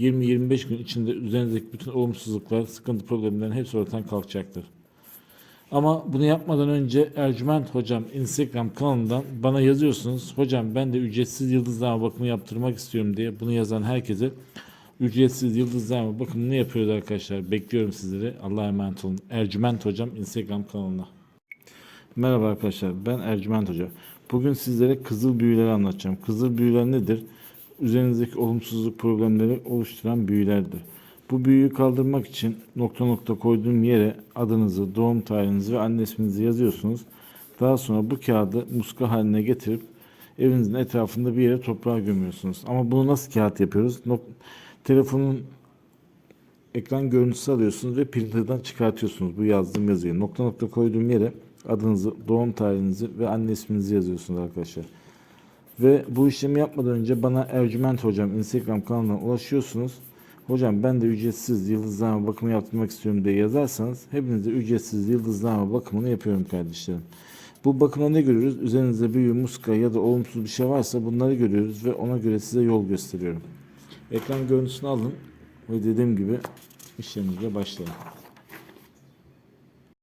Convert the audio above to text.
20-25 gün içinde üzerinizdeki bütün olumsuzluklar, sıkıntı problemlerin hepsi ortadan kalkacaktır. Ama bunu yapmadan önce Ercüment Hocam Instagram kanalından bana yazıyorsunuz. Hocam ben de ücretsiz yıldızlama bakımı yaptırmak istiyorum diye bunu yazan herkese ücretsiz yıldızlama bakımını yapıyoruz arkadaşlar. Bekliyorum sizleri. Allah'a emanet olun. Ercüment Hocam Instagram kanalına. Merhaba arkadaşlar ben Ercüment Hoca. Bugün sizlere kızıl büyüleri anlatacağım. Kızıl büyüler nedir? Üzerinizdeki olumsuzluk problemleri oluşturan büyülerdir. Bu büyüyü kaldırmak için nokta nokta koyduğum yere adınızı, doğum tarihinizi ve anne isminizi yazıyorsunuz. Daha sonra bu kağıdı muska haline getirip evinizin etrafında bir yere toprağa gömüyorsunuz. Ama bunu nasıl kağıt yapıyoruz? Nok- telefonun ekran görüntüsü alıyorsunuz ve printer'dan çıkartıyorsunuz bu yazdığım yazıyı. Nokta nokta koyduğum yere adınızı, doğum tarihinizi ve anne isminizi yazıyorsunuz arkadaşlar. Ve bu işlemi yapmadan önce bana Ercüment Hocam Instagram kanalından ulaşıyorsunuz. Hocam ben de ücretsiz yıldızlama bakımı yaptırmak istiyorum diye yazarsanız hepinize ücretsiz yıldızlama bakımını yapıyorum kardeşlerim. Bu bakımda ne görüyoruz? Üzerinizde büyü, muska ya da olumsuz bir şey varsa bunları görüyoruz ve ona göre size yol gösteriyorum. Ekran görüntüsünü alın ve dediğim gibi işlemimize başlayalım.